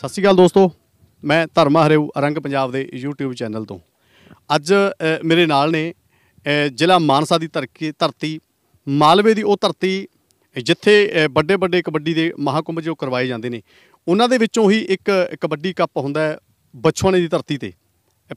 ਸਤਿ ਸ਼੍ਰੀ ਅਕਾਲ ਦੋਸਤੋ, ਮੈਂ ਧਰਮਾ ਹਰੇਊ, ਅਰੰਗ ਪੰਜਾਬ ਦੇ YouTube ਚੈਨਲ ਤੋਂ। ਅੱਜ ਮੇਰੇ ਨਾਲ ਨੇ ਜ਼ਿਲ੍ਹਾ ਮਾਨਸਾ ਦੀ ਧਰਤੀ ਧਰਤੀ, ਮਾਲਵੇ ਦੀ ਉਹ ਧਰਤੀ, ਜਿੱਥੇ ਵੱਡੇ ਵੱਡੇ ਕਬੱਡੀ ਦੇ ਮਹਾਕੁੰਭ ਜੋ ਕਰਵਾਏ ਜਾਂਦੇ ਨੇ, ਉਹਨਾਂ ਦੇ ਵਿੱਚੋਂ ਹੀ ਇੱਕ ਕਬੱਡੀ ਕੱਪ ਹੁੰਦਾ ਹੈ, ਬਛਵਾਣੇ ਦੀ ਧਰਤੀ ਤੇ।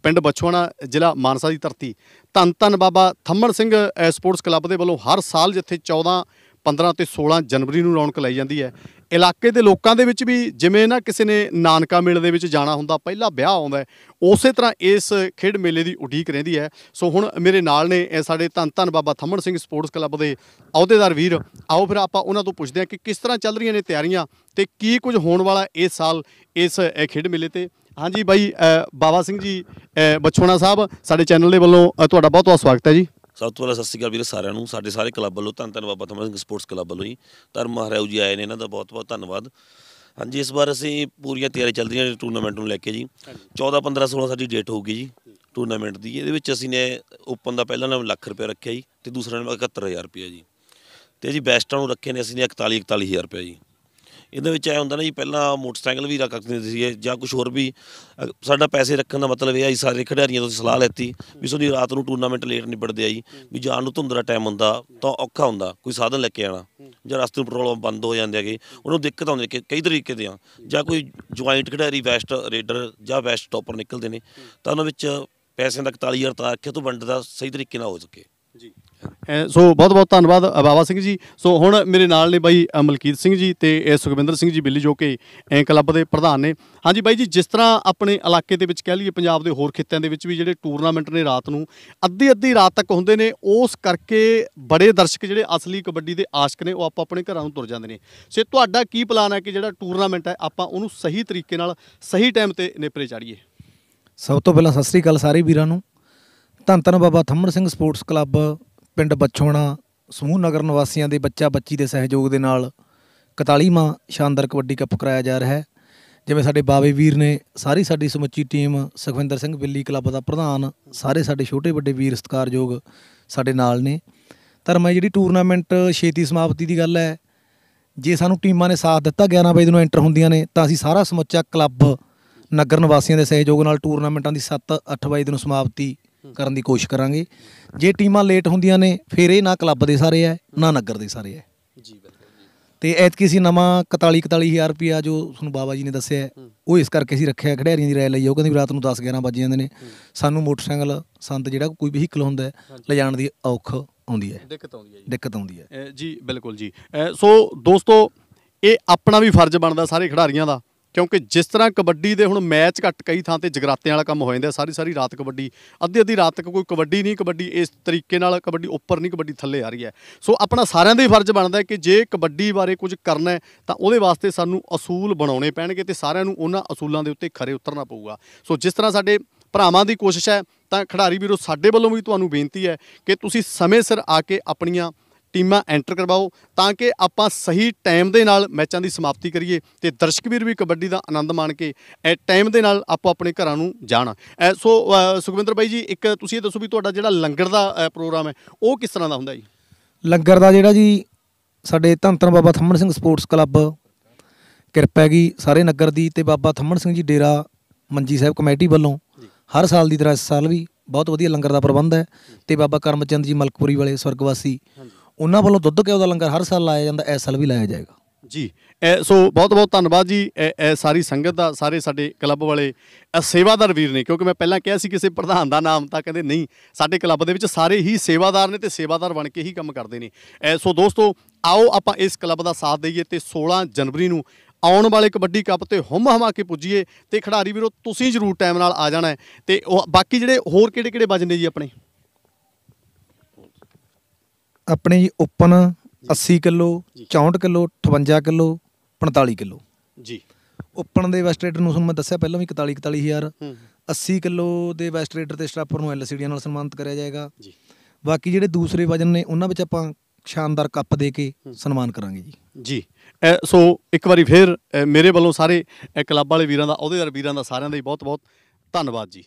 ਪਿੰਡ ਬਛਵਾਣਾ, ਜ਼ਿਲ੍ਹਾ ਮਾਨਸਾ ਦੀ ਧਰਤੀ। ਧੰਨ ਧੰਨ ਬਾਬਾ ਥੰਮਣ ਸਿੰਘ ਸਪੋਰਟਸ ਕਲੱਬ ਦੇ ਵੱਲੋਂ ਹਰ ਸਾਲ ਜਿੱਥੇ 14 15 ਤੇ 16 ਜਨਵਰੀ ਨੂੰ ਰੌਣਕ ਲਾਈ ਜਾਂਦੀ ਹੈ। ਇਲਾਕੇ ਦੇ ਲੋਕਾਂ ਦੇ ਵਿੱਚ ਵੀ ਜਿਵੇਂ ਨਾ ਕਿਸੇ ਨੇ ਨਾਨਕਾ ਮੇਲੇ ਦੇ ਵਿੱਚ ਜਾਣਾ ਹੁੰਦਾ ਪਹਿਲਾ ਵਿਆਹ ਆਉਂਦਾ ਉਸੇ ਤਰ੍ਹਾਂ ਇਸ ਖੇਡ ਮੇਲੇ ਦੀ ਉਡੀਕ ਰਹਿੰਦੀ ਹੈ। ਸੋ ਹੁਣ ਮੇਰੇ ਨਾਲ ਨੇ ਇਹ ਸਾਡੇ ਧੰਨ ਧੰਨ ਬਾਬਾ ਥੰਮਣ ਸਿੰਘ ਸਪੋਰਟਸ ਕਲੱਬ ਦੇ ਅਹੁਦੇਦਾਰ ਵੀਰ ਆਓ ਫਿਰ ਆਪਾਂ ਉਹਨਾਂ ਤੋਂ ਪੁੱਛਦੇ ਹਾਂ ਕਿ ਕਿਸ ਤਰ੍ਹਾਂ ਚੱਲ ਰਹੀਆਂ ਨੇ ਤਿਆਰੀਆਂ ਤੇ ਕੀ ਕੁਝ ਹੋਣ ਵਾਲਾ ਇਸ ਸਾਲ ਇਸ ਖੇਡ ਮੇਲੇ ਤੇ। ਹਾਂਜੀ ਬਾਈ ਬਾਬਾ ਸਿੰਘ ਜੀ ਅ, ਬਛੋਣਾ ਸਾਹਿਬ ਸਾਡੇ ਚੈਨਲ ਦੇ ਵੱਲੋਂ ਤੁਹਾਡਾ ਬਹੁਤ ਬਹੁਤ ਸਵਾਗਤ ਹੈ ਜੀ। ਸਭ ਤੋਂ ਪਹਿਲਾਂ ਸਤਿ ਸ਼੍ਰੀ ਅਕਾਲ ਵੀਰੇ ਸਾਰਿਆਂ ਨੂੰ। ਸਾਡੇ ਸਾਰੇ ਕਲੱਬ ਵੱਲੋਂ ਧੰਨ ਧੰਨ ਬਾਬਾ ਥਮਾ ਸਿੰਘ ਸਪੋਰਟਸ ਕਲੱਬ ਵੱਲੋਂ ਹੀ ਧਰਮ ਮਹਾਰਾਜ ਜੀ ਆਏ ਨੇ ਇਹਨਾਂ ਦਾ ਬਹੁਤ ਬਹੁਤ ਧੰਨਵਾਦ। ਹਾਂਜੀ ਇਸ ਵਾਰ ਅਸੀਂ ਪੂਰੀਆਂ ਤਿਆਰੀ ਚੱਲ ਰਹੀਆਂ ਟੂਰਨਾਮੈਂਟ ਨੂੰ ਲੈ ਕੇ ਜੀ। 14 15 16 ਸਾਡੀ ਡੇਟ ਹੋਊਗੀ ਜੀ ਟੂਰਨਾਮੈਂਟ ਦੀ। ਇਹਦੇ ਵਿੱਚ ਅਸੀਂ ਨੇ ਓਪਨ ਦਾ ਪਹਿਲਾ ਨਾਮ ਲੱਖ ਰੁਪਏ ਰੱਖਿਆ ਜੀ ਤੇ ਦੂਸਰਾ ਨਾਮ 71000 ਰੁਪਏ ਜੀ। ਤੇ ਜੀ ਬੈਸਟਾਂ ਨੂੰ ਰੱਖੇ ਨੇ ਅਸੀਂ ਨੇ 41 41000 ਰੁਪਏ ਜੀ। ਇਹਦੇ ਵਿੱਚ ਐ ਹੁੰਦਾ ਨਾ ਜੀ ਪਹਿਲਾਂ ਮੋਟਰਸਾਈਕਲ ਵੀ ਰੱਖ ਦਿੰਦੇ ਸੀਗੇ ਜਾਂ ਕੁਝ ਹੋਰ ਵੀ। ਅ, ਸਾਡਾ ਪੈਸੇ ਰੱਖਣ ਦਾ ਮਤਲਬ ਇਹ ਆ ਜੀ ਸਾਰੇ ਖਿਡਾਰੀਆਂ ਤੋਂ ਸਲਾਹ ਲੈਤੀ ਵੀ ਤੁਹਾਡੀ ਰਾਤ ਨੂੰ ਟੂਰਨਾਮੈਂਟ ਲੇਟ ਨਿਬੜਦੇ ਆ ਜੀ ਵੀ ਜਾਣ ਨੂੰ ਧੁੰਦਰਾ ਟਾਈਮ ਹੁੰਦਾ ਤਾਂ ਔਖਾ ਹੁੰਦਾ ਕੋਈ ਸਾਧਨ ਲੈ ਕੇ ਆਣਾ। ਜਾਂ ਰਸਤੇ ਨੂੰ ਪੈਟਰੋਲ ਬੰਦ ਹੋ ਜਾਂਦੇ ਹੈਗੇ ਉਹਨੂੰ ਦਿੱਕਤ ਆਉਂਦੀ ਹੈ ਕਿ ਕਈ ਤਰੀਕੇ ਦੇ ਆ। ਜਾਂ ਕੋਈ ਜੁਆਇੰਟ ਖਿਡਾਰੀ ਵੈਸਟ ਰੇਡਰ ਜਾਂ ਵੈਸਟ ਟੌਪਰ ਨਿਕਲਦੇ ਨੇ ਤਾਂ ਉਹਨਾਂ ਵਿੱਚ ਪੈਸਿਆਂ ਦਾ 41000 ਤਾਂ ਆਖਿਆ ਤੋਂ ਵੰਡਦਾ ਸਹੀ ਤਰੀਕੇ ਨਾਲ ਹੋ ਸਕੇ। ਜੀ। ਸੋ ਬਹੁਤ ਬਹੁਤ ਧੰਨਵਾਦ ਬਾਬਾ ਸਿੰਘ ਜੀ। ਸੋ ਹੁਣ ਮੇਰੇ ਨਾਲ ਨੇ ਬਾਈ ਮਲਕੀਤ ਸਿੰਘ ਜੀ ਤੇ ਇਹ ਸੁਖਵਿੰਦਰ ਸਿੰਘ ਜੀ ਬਿੱਲੀ ਜੋ ਕਿ ਕਲੱਬ ਦੇ ਪ੍ਰਧਾਨ ਨੇ। ਹਾਂਜੀ ਬਾਈ ਜੀ ਜਿਸ ਤਰ੍ਹਾਂ ਆਪਣੇ ਇਲਾਕੇ ਦੇ ਵਿੱਚ ਕਹਿ ਲਈਏ ਪੰਜਾਬ ਦੇ ਹੋਰ ਖਿੱਤਿਆਂ ਦੇ ਵਿੱਚ ਵੀ ਜਿਹੜੇ ਟੂਰਨਾਮੈਂਟ ਨੇ ਰਾਤ ਨੂੰ ਅੱਧੀ ਅੱਧੀ ਰਾਤ ਤੱਕ ਹੁੰਦੇ ਨੇ ਉਸ ਕਰਕੇ ਬੜੇ ਦਰਸ਼ਕ ਜਿਹੜੇ ਅਸਲੀ ਕਬੱਡੀ ਦੇ ਆਸ਼ਕ ਨੇ ਉਹ ਆਪਾਂ ਆਪਣੇ ਘਰਾਂ ਨੂੰ ਤੁਰ ਜਾਂਦੇ ਨੇ। ਸੋ ਤੁਹਾਡਾ ਕੀ ਪਲਾਨ ਹੈ ਕਿ ਜਿਹੜਾ ਟੂਰਨਾਮੈਂਟ ਹੈ ਆਪਾਂ ਉਹਨੂੰ ਸਹੀ ਤਰੀਕੇ ਨਾਲ ਸਹੀ ਟਾਈਮ ਤੇ ਨੇਪਰੇ ਚਾੜੀਏ ਸਭ ਤੋਂ ਪਹਿਲਾਂ ਸਤਿ ਸ੍ਰੀ ਅਕਾਲ ਸਾਰੇ ਵੀਰਾਂ ਨੂੰ। ਧੰਨ ਧੰਨ ਬਾਬਾ ਥੰਮਣ ਸਿੰਘ ਸਪੋਰਟਸ ਕਲੱਬ, ਪਿੰਡ ਬੱਛੋਣਾ, ਸਮੂਹ ਨਗਰ ਨਿਵਾਸੀਆਂ ਦੇ ਬੱਚਾ ਬੱਚੀ ਦੇ ਸਹਿਯੋਗ ਦੇ ਨਾਲ 41ਵਾਂ ਸ਼ਾਨਦਾਰ ਕਬੱਡੀ ਕੱਪ ਕਰਾਇਆ ਜਾ ਰਿਹਾ ਹੈ। ਜਿਵੇਂ ਸਾਡੇ ਬਾਵੇ ਵੀਰ ਨੇ ਸਾਰੀ ਸਾਡੀ ਸਮੁੱਚੀ ਟੀਮ ਸੁਖਵਿੰਦਰ ਸਿੰਘ ਬਿੱਲੀ ਕਲੱਬ ਦਾ ਪ੍ਰਧਾਨ, ਸਾਰੇ ਸਾਡੇ ਛੋਟੇ ਵੱਡੇ ਵੀਰ ਸਤਿਕਾਰਯੋਗ ਸਾਡੇ ਨਾਲ ਨੇ। ਧਰਮਾ ਜਿਹੜੀ ਟੂਰਨਾਮੈਂਟ ਛੇਤੀ ਸਮਾਪਤੀ ਦੀ ਗੱਲ ਹੈ। ਜੇ ਸਾਨੂੰ ਟੀਮਾਂ ਨੇ ਸਾਥ ਦਿੱਤਾ 11 ਵਜੇ ਨੂੰ ਐਂਟਰ ਹੁੰਦੀਆਂ ਨੇ, ਤਾਂ ਅਸੀਂ ਸਾਰਾ ਸਮੁੱਚਾ ਕਲੱਬ ਨਗਰ ਨਿਵਾਸੀਆਂ ਦੇ ਸਹਿਯੋਗ ਨਾਲ ਟੂਰਨਾਮੈਂਟਾਂ ਦੀ 7-8 ਵਜੇ ਨੂੰ ਸਮਾਪਤੀ ਕਰਨ ਦੀ ਕੋਸ਼ਿਸ਼ ਕਰਾਂਗੇ। ਜੇ ਟੀਮਾਂ ਲੇਟ ਹੁੰਦੀਆਂ ਨੇ ਫਿਰ ਇਹ ਨਾ ਕਲੱਬ ਦੇ ਸਾਰੇ ਹੈ ਨਾ ਨਗਰ ਦੇ ਸਾਰੇ ਹੈ ਜੀ ਬਿਲਕੁਲ ਤੇ ਐਤਕੀ ਅਸੀਂ ਨਵਾਂ 41 41000 ਰੁਪਿਆ ਜੋ ਤੁਹਾਨੂੰ ਬਾਬਾ ਜੀ ਨੇ ਦੱਸਿਆ ਉਹ ਇਸ ਕਰਕੇ ਅਸੀਂ ਰੱਖਿਆ ਖਿਡਾਰੀਆਂ ਦੀ ਰਾਇ ਲਈ। ਉਹ ਕਹਿੰਦੇ ਰਾਤ ਨੂੰ 10 11 ਵਜ ਜਾਂਦੇ ਨੇ। ਸਾਨੂੰ ਮੋਟਰਸਾਈਕਲ ਸੰਦ ਜਿਹੜਾ ਕੋਈ ਵਹੀਕਲ ਹੁੰਦਾ ਲਿਜਾਣ ਦੀ ਔਖ ਆਉਂਦੀ ਹੈ ਦਿੱਕਤ ਆਉਂਦੀ ਹੈ ਜੀ। ਦਿੱਕਤ ਆਉਂਦੀ ਹੈ ਜੀ ਬਿਲਕੁਲ ਜੀ। ਸੋ ਦੋਸਤੋ ਇਹ ਆਪਣਾ ਵੀ ਫਰਜ਼ ਬਣਦਾ ਸਾਰੇ ਖਿਡਾਰੀਆਂ ਦਾ। ਕਿਉਂਕਿ ਜਿਸ ਤਰ੍ਹਾਂ ਕਬੱਡੀ ਦੇ ਹੁਣ ਮੈਚ ਘੱਟ ਕਈ ਥਾਂ ਤੇ ਜਗਰਾਤਿਆਂ ਵਾਲਾ ਕੰਮ ਹੋ ਜਾਂਦਾ, ਸਾਰੀ ਸਾਰੀ ਰਾਤ ਕਬੱਡੀ, ਅੱਧੀ ਅੱਧੀ ਰਾਤ ਤੱਕ ਕੋਈ ਕਬੱਡੀ ਨਹੀਂ, ਕਬੱਡੀ ਇਸ ਤਰੀਕੇ ਨਾਲ ਕਬੱਡੀ ਉੱਪਰ ਨਹੀਂ, ਕਬੱਡੀ ਥੱਲੇ ਆ ਰਹੀ ਹੈ। ਸੋ ਆਪਣਾ ਸਾਰਿਆਂ ਦਾ ਹੀ ਫਰਜ਼ ਬਣਦਾ ਹੈ ਕਿ ਜੇ ਕਬੱਡੀ ਬਾਰੇ ਕੁਝ ਕਰਨਾ ਹੈ, ਤਾਂ ਉਹਦੇ ਵਾਸਤੇ ਸਾਨੂੰ ਅਸੂਲ ਬਣਾਉਣੇ ਪੈਣਗੇ ਤੇ ਸਾਰਿਆਂ ਨੂੰ ਉਹਨਾਂ ਅਸੂਲਾਂ ਦੇ ਉੱਤੇ ਖਰੇ ਉਤਰਨਾ ਪਊਗਾ। ਸੋ ਜਿਸ ਤਰ੍ਹਾਂ ਸਾਡੇ ਭਰਾਵਾਂ ਦੀ ਕੋਸ਼ਿਸ਼ ਹੈ, ਤਾਂ ਖਿਡਾਰੀ ਵੀਰੋ, ਸਾਡੇ ਵੱਲੋਂ ਵੀ ਤੁਹਾਨੂੰ ਬੇਨਤੀ ਹੈ ਕਿ ਤੁਸੀਂ ਸਮੇਂ ਸਿਰ ਆ ਕੇ ਆਪਣੀਆਂ ਟੀਮਾਂ ਐਂਟਰ ਕਰਵਾਓ ਤਾਂ ਕਿ ਆਪਾਂ ਸਹੀ ਟਾਈਮ ਦੇ ਨਾਲ ਮੈਚਾਂ ਦੀ ਸਮਾਪਤੀ ਕਰੀਏ ਤੇ ਦਰਸ਼ਕ ਵੀਰ ਵੀ ਕਬੱਡੀ ਦਾ ਆਨੰਦ ਮਾਣ ਕੇ ਟਾਈਮ ਦੇ ਨਾਲ ਆਪੋ ਆਪਣੇ ਘਰਾਂ ਨੂੰ ਜਾਣ। ਸੋ ਸੁਖਵਿੰਦਰ ਬਾਈ ਜੀ ਇੱਕ ਤੁਸੀਂ ਇਹ ਦੱਸੋ ਵੀ ਤੁਹਾਡਾ ਜਿਹੜਾ ਲੰਗਰ ਦਾ ਪ੍ਰੋਗਰਾਮ ਹੈ ਉਹ ਕਿਸ ਤਰ੍ਹਾਂ ਦਾ ਹੁੰਦਾ ਜੀ? ਲੰਗਰ ਦਾ ਜਿਹੜਾ ਜੀ ਸਾਡੇ ਧੰਨ ਬਾਬਾ ਥੰਮਣ ਸਿੰਘ ਸਪੋਰਟਸ ਕਲੱਬ ਕਿਰਪਾ ਹੈਗੀ ਸਾਰੇ ਨਗਰ ਦੀ ਤੇ ਬਾਬਾ ਥੰਮਣ ਸਿੰਘ ਜੀ ਡੇਰਾ ਮੰਜੀ ਸਾਹਿਬ ਕਮੇਟੀ ਵੱਲੋਂ ਹਰ ਸਾਲ ਦੀ ਤਰ੍ਹਾਂ ਇਸ ਸਾਲ ਵੀ ਬਹੁਤ ਵਧੀਆ ਲੰਗਰ ਦਾ ਪ੍ਰਬੰਧ ਹੈ ਤੇ ਬਾਬਾ ਕਰਮਚੰਦ ਜੀ ਮਲਕਪੁਰੀ ਵਾਲੇ ਸਵਰਗਵਾਸੀ ਉਹਨਾਂ ਵੱਲੋਂ ਦੁੱਧ ਘਿਓ ਦਾ ਲੰਗਰ ਹਰ ਸਾਲ ਲਾਇਆ ਜਾਂਦਾ ਇਸ ਸਾਲ ਵੀ ਲਾਇਆ ਜਾਏਗਾ। ਜੀ, ਇਹ ਸੋ ਬਹੁਤ ਬਹੁਤ ਧੰਨਵਾਦ ਜੀ ਸਾਰੀ ਸੰਗਤ ਦਾ, ਸਾਰੇ ਸਾਡੇ ਕਲੱਬ ਵਾਲੇ ਸੇਵਾਦਾਰ ਵੀਰ ਨੇ, ਕਿਉਂਕਿ ਮੈਂ ਪਹਿਲਾਂ ਕਿਹਾ ਸੀ ਕਿਸੇ ਪ੍ਰਧਾਨ ਦਾ ਨਾਮ, ਤਾਂ ਕਹਿੰਦੇ ਨਹੀਂ, ਸਾਡੇ ਕਲੱਬ ਦੇ ਵਿੱਚ ਸਾਰੇ ਹੀ ਸੇਵਾਦਾਰ ਨੇ ਤੇ ਸੇਵਾਦਾਰ ਬਣ ਕੇ ਹੀ ਕੰਮ ਕਰਦੇ ਨੇ। ਇਹ ਸੋ ਦੋਸਤੋ, ਆਓ ਆਪਾਂ ਇਸ ਕਲੱਬ ਦਾ ਸਾਥ ਦਈਏ ਤੇ 16 ਜਨਵਰੀ ਨੂੰ ਆਉਣ ਵਾਲੇ ਕਬੱਡੀ ਕੱਪ ਤੇ ਹੁਮ ਹਮਾ ਕੇ ਪੁੱਜੀਏ ਤੇ ਖਿਡਾਰੀ ਵੀਰੋ, ਤੁਸੀਂ ਜ਼ਰੂਰ ਟਾਈਮ ਨਾਲ ਆ ਜਾਣਾ ਹੈ ਤੇ ਉਹ ਬਾਕੀ ਜਿਹੜੇ ਹੋਰ ਕਿਹੜੇ ਕਿਹੜੇ ਵਜਨ ਨੇ ਜੀ ਆਪਣੇ? ਆਪਣੇ ਜੀ open 80 kilo 64 kilo 58 kilo 45 kilo. ਜੀ। ਓਪਨ ਦੇ ਵੈਸਟ ਰੇਡਰ ਨੂੰ ਤੁਹਾਨੂੰ ਮੈਂ ਦੱਸਿਆ ਪਹਿਲਾਂ ਵੀ 41 41000 ਹੂੰ। 80 ਕਿਲੋ ਦੇ ਵੈਸਟ ਰੇਡਰ ਤੇ ਸਟਾਪਰ ਨੂੰ ਐਲਸੀਡੀਆਂ ਨਾਲ ਸਨਮਾਨਿਤ ਕਰਿਆ ਜਾਏਗਾ। ਜੀ। ਬਾਕੀ ਜਿਹੜੇ ਦੂਸਰੇ ਵਜਨ ਨੇ ਉਹਨਾਂ ਵਿੱਚ ਆਪਾਂ ਸ਼ਾਨਦਾਰ ਕੱਪ ਦੇ ਕੇ ਸਨਮਾਨ ਕਰਾਂਗੇ ਜੀ। ਜੀ। ਸੋ ਇੱਕ ਵਾਰੀ ਫੇਰ ਮੇਰੇ ਵੱਲੋਂ ਸਾਰੇ ਕਲੱਬ ਵਾਲੇ ਵੀਰਾਂ ਦਾ ਅਹੁਦੇਦਾਰ ਵੀਰਾਂ ਦਾ ਸਾਰਿਆਂ ਦਾ ਹੀ ਬਹੁਤ ਬਹੁਤ ਧੰਨਵਾਦ ਜੀ।